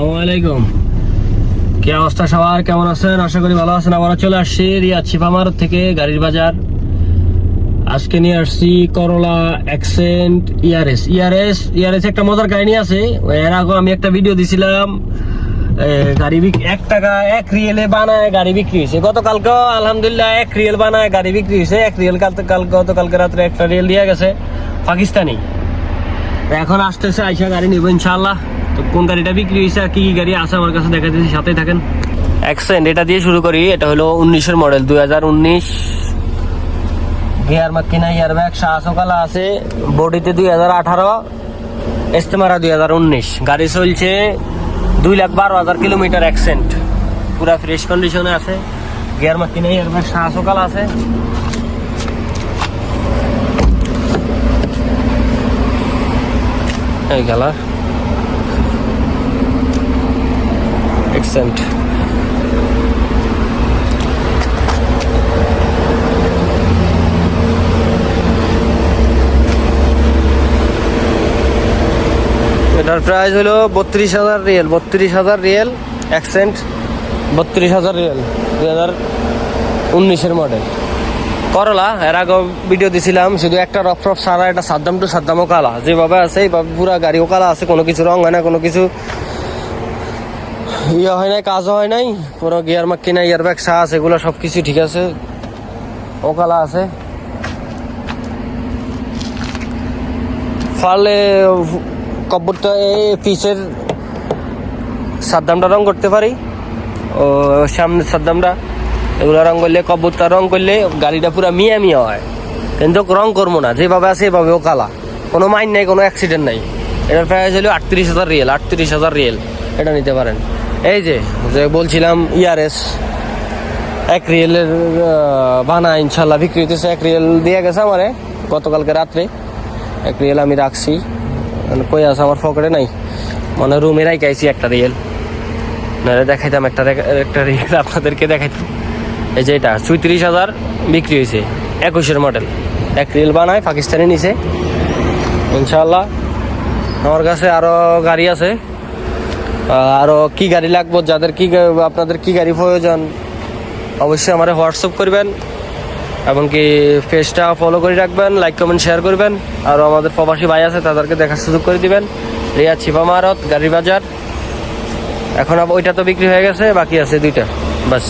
আসসালামু আলাইকুম। কি অবস্থা সবার? কেমন আছেন? আশা করি ভালো আছেন। আবার চলে আসছি রিয়াদ ছিপামার থেকে গাড়ির বাজার। আজকে নিয়ে আসছি করলা অ্যাকসেন্ট ইয়ারএস ইয়ারএস ইয়ারএস একটা মজার কাহিনী আছে। এর আগে আমি একটা ভিডিও দিছিলাম। গাড়ি বিক- এক টাকা, এক রিয়েলে বানায় গাড়ি বিক্রি হয়েছে। গতকালকে আলহামদুলিল্লাহ এক রিয়েল বানায় গাড়ি বিক্রি হয়েছে। এক রিয়েল কাল কাল, গতকালকে রাত্রে একটা রিয়েল দিয়ে গেছে। পাকিস্তানি। এখন আসতেছে, আইসা গাড়ি নিব ইনশাআল্লাহ। কোন গাড়িটা বিক্রি হয়েছে আর কি কি গাড়ি আছে আমার কাছে দেখা দিচ্ছি সাথেই থাকেন। অ্যাক্সেন্ট এটা দিয়ে শুরু করি, এটা হলো উনিশের মডেল দুই হাজার উনিশ। গিয়ার মাক্কিনা ইয়ার ব্যাগ শাহসকালা আছে বডিতে দুই হাজার আঠারো এস্তেমারা দুই হাজার উনিশ। গাড়ি চলছে দুই লাখ বারো হাজার কিলোমিটার অ্যাক্সেন্ট পুরা ফ্রেশ কন্ডিশনে আছে। গিয়ার মাক্কিনা ইয়ার ব্যাগ শাহসকালা আছে। এই গেল এক্সেন্ট এটার প্রাইস হলো বত্রিশ হাজার রিয়েল, বত্রিশ হাজার রিয়েল অ্যাক্সেন্ট বত্রিশ হাজার রিয়েল, দুই হাজার উনিশের মডেল করলা এর আগে ভিডিও দিছিলাম, শুধু একটা রফ রফ সারা এটা সাদ্দাম টু সাদ্দামও কালা। যেভাবে আছে, এইভাবে পুরা গাড়িও কালা আছে, কোনো কিছু রং হয় না, কোনো কিছু ইয়ে হয় নাই, কাজও হয় নাই, কোনো গিয়ার মাক কিনা ইয়ার ব্যাগ সা আছে, এগুলো সব কিছু ঠিক আছে। ও কালা আছে। ফালে কব্বরটা এই পিসের সাদ্দামটা রং করতে পারি। ও সামনের সাদ্দামটা, এগুলো রং করলে, কব্বরটা রং করলে গাড়িটা পুরো মিয়া মিয়া হয়। কিন্তু রং করব না, যেভাবে আছে এভাবে ও কালা কোনো মাইন নাই, কোনো অ্যাক্সিডেন্ট নাই। এটার প্রাইস হলো আটত্রিশ হাজার রিয়েল আটত্রিশ হাজার রিয়েল এটা নিতে পারেন। এই যে যে বলছিলাম ইয়ারএস এক রিয়েলের বানা ইনশাল্লাহ বিক্রি হইতেছে। এক রিয়েল দিয়ে গেছে আমারে গতকালকে রাত্রে। এক রিয়েল আমি রাখছি। মানে কই আছে, আমার পকেটে নাই। মানে রুমে রাইকাইছি একটা রিয়েল নাহলে দেখাইতাম একটা একটা রিয়েল আপনাদেরকে দেখাইতাম। এই যে এটা চৌত্রিশ হাজার বিক্রি হয়েছে একুশের মডেল এক রিয়েল বানায়, পাকিস্তানি নিছে। ইনশাল্লাহ, আমার কাছে আরও গাড়ি আছে। আরও কি গাড়ি লাগবো, যাদের কি আপনাদের কি গাড়ি প্রয়োজন, অবশ্যই আমার হোয়াটসঅ্যাপ করবেন, এমনকি পেজটা ফলো করে রাখবেন লাইক কমেন্ট শেয়ার করবেন আরও আমাদের প্রবাসী ভাই আছে, তাদেরকে দেখার সুযোগ করে দিবেন। রিয়া ছিপা মারত গাড়ি বাজার। এখন ওইটা তো বিক্রি হয়ে গেছে, বাকি আছে দুইটা, বাস।